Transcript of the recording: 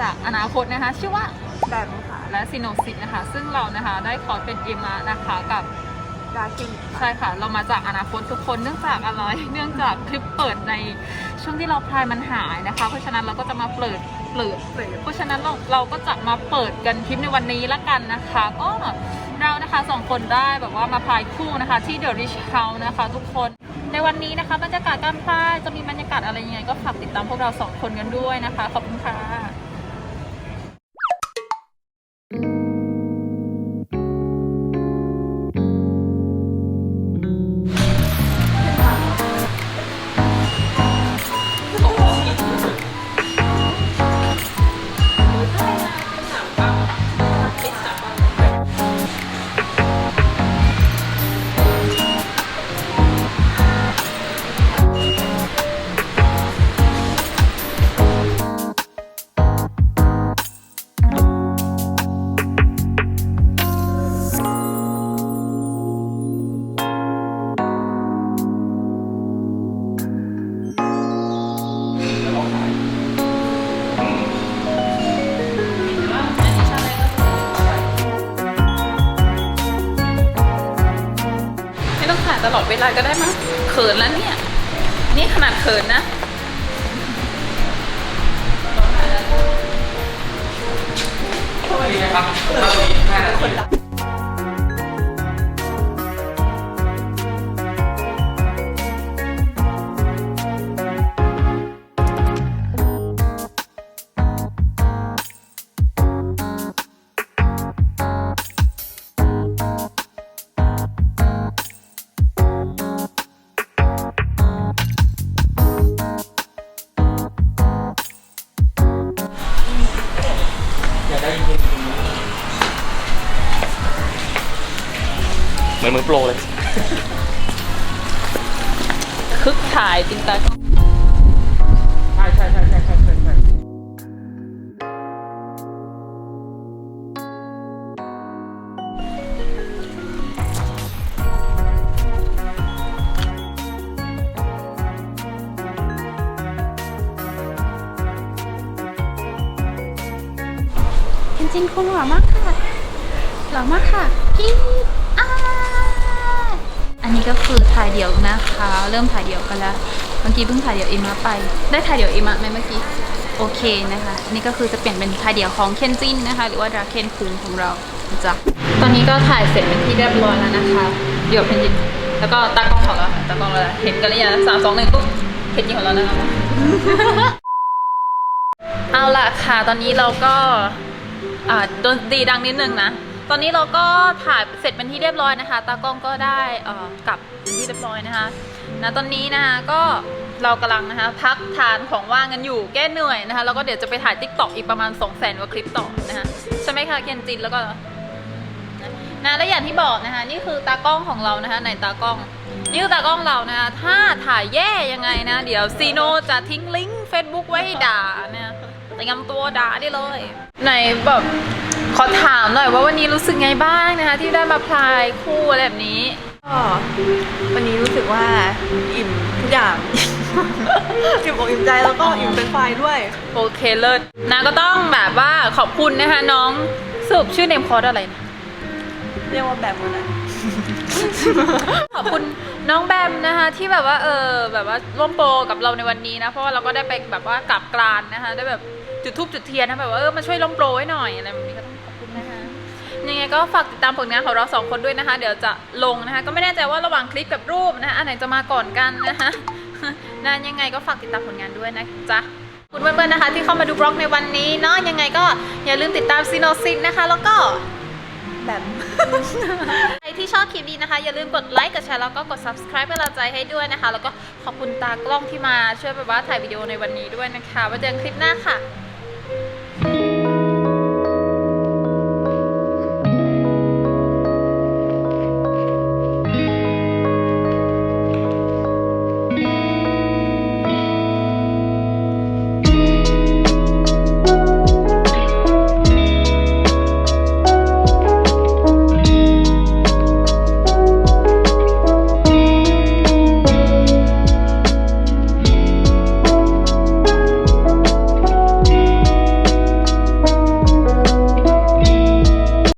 จากอนาคตนะคะ ชื่อว่าแบบค่ะและซิโนซิตนะคะ ซึ่งเรานะคะได้คอร์สเป็นเอมานะคะกับดาคิงใช่ค่ะ เรามาจากอนาคตทุกคนเนื่องจากอะไร เนื่องจากคลิปเปิดในช่วงที่เราพลายมันหายนะคะ เพราะฉะนั้นเราก็จะมาเปิดเปิดเพราะฉะนั้นเราเราก็จะมาเปิดกันคลิปในวันนี้ละกันนะคะก็เรานะคะสองคนได้แบบว่ามาพลายคู่นะคะ ที่เดอะริชเฮานะคะ ทุกคนใน วันนี้นะคะบรรยากาศการพลาจะมีบรรยากาศอะไรยังไงก็ฝากติดตามพวกเราสองคนกันด้วยนะคะ ขอบคุณค่ะ ตลอดเวลาก็ได้มั้งเขินแล้วเนี่ย นี่ขนาดเขินนะครับมาตรงนี้ห้านาที เหมือนมือโปรเลย คึกถ่ายติงตาใช่ใช่ใช่ใช่ใช่ใช่ใช่จริงๆคุณหล่อมากค่ะ หล่อมากค่ะพี่อาอั นี้ก็คือถ่ายเดี่ยวนะคะ เริ่มถ่ายเดี่ยวกันแล้ว เมื่อกี้เพิ่งถ่ายเดี่ยวเอมาไป ได้ถ่ายเดี่ยวเอมาไหมเมื่อกี้โอเคนะคะ นี่ก็คือจะเปลี่ยนเป็นถ่ายเดี่ยวของเคนจินนะคะ หรือว่าดราเคนคุงของเราจ้ะตอนนี้ก็ถ่ายเสร็จเป็นที่เรียบร้อยแล้วนะคะ เดี่ยวเคนจินแล้วก็ตากล้องของเราค่ะตากล้องเราเห็นกันหรือยังสามสองหนึ่งปุ๊บเคนจินของเรานะคะเอาล่ะค่ะ ตอนนี้เราก็อ่าดนตรีดังนิดนึงนะ ตอนนี้เราก็ถ่ายเสร็จเป็นที่เรียบร้อยนะคะ ตากล้องก็ได้อ่อกลับเป็นที่เรียบร้อยนะคะนะตอนนี้นะคะก็เรากำลังนะคะพักทานของว่างกันอยู่แก้เหนื่อยนะคะแล้วก็เดี๋ยวจะไปถ่ายติ๊กต็อกอีกประมาณ2 0 0 0 0 0กว่าคลิปต่อนะคะใช่ไหมคะเคนจินแล้วก็นะและอย่างที่บอกนะคะนี่คือตากล้องของเรานะคะในตากล้องนี่คือตากล้องเรานะคะถ้าถ่ายแย่ยังไงนะ เดี๋ยวซีโนจะทิ้งลิงก์ Facebook ไว้ให้ด่าเนี่ยเตรียมตัวด่าได้เลยไหนแบบ ขอถามหน่อยว่าวันนี้รู้สึกไงบ้างนะคะ ที่ได้มาพลายคู่อะไรแบบนี้ ก็วันนี้รู้สึกว่าอิ่มทุกอย่าง อิ่มอกอิ่มใจแล้วก็อิ่มเป็นไฟด้วย โอเคเลิศนะก็ต้องแบบว่าขอบคุณนะคะ น้องสรุปชื่อเนมคอร์สอะไรนะ เรียกว่าแบบวันนั้นขอบคุณน้องแบมนะคะที่แบบว่าเออแบบว่าร่วมโปรกับเราในวันนี้นะเพราะว่าเราก็ได้ไปแบบว่ากลับกลานนะคะได้แบบจุดทูบจุดเทียนนะแบบว่าเออมาช่วยร่วมโปรไว้หน่อยอะไรแบบนี้ก็ ยังไงก็ฝากติดตามผลงานของเราสองคนด้วยนะคะ เดี๋ยวจะลงนะคะ ก็ไม่แน่ใจว่าระหว่างคลิปกับรูปนะคะอันไหนจะมาก่อนกันนะคะนะยังไงก็ฝากติดตามผลงานด้วยนะจ๊ะขอบคุณเพื่อนๆนะคะ ที่เข้ามาดูบล็อกในวันนี้เนาะยังไงก็อย่าลืมติดตามซีโนซินนะคะ แล้วก็แบบใครที่ชอบคลิปนี้นะคะ อย่าลืมกดไลค์กดแชร์แล้วก็กด subscribe เป็นกำลังใจให้ด้วยนะคะ แล้วก็ขอบคุณตากล้องที่มาช่วยแบบว่าถ่ายวิดีโอในวันนี้ด้วยนะคะไว้เจอกันคลิปหน้าค่ะ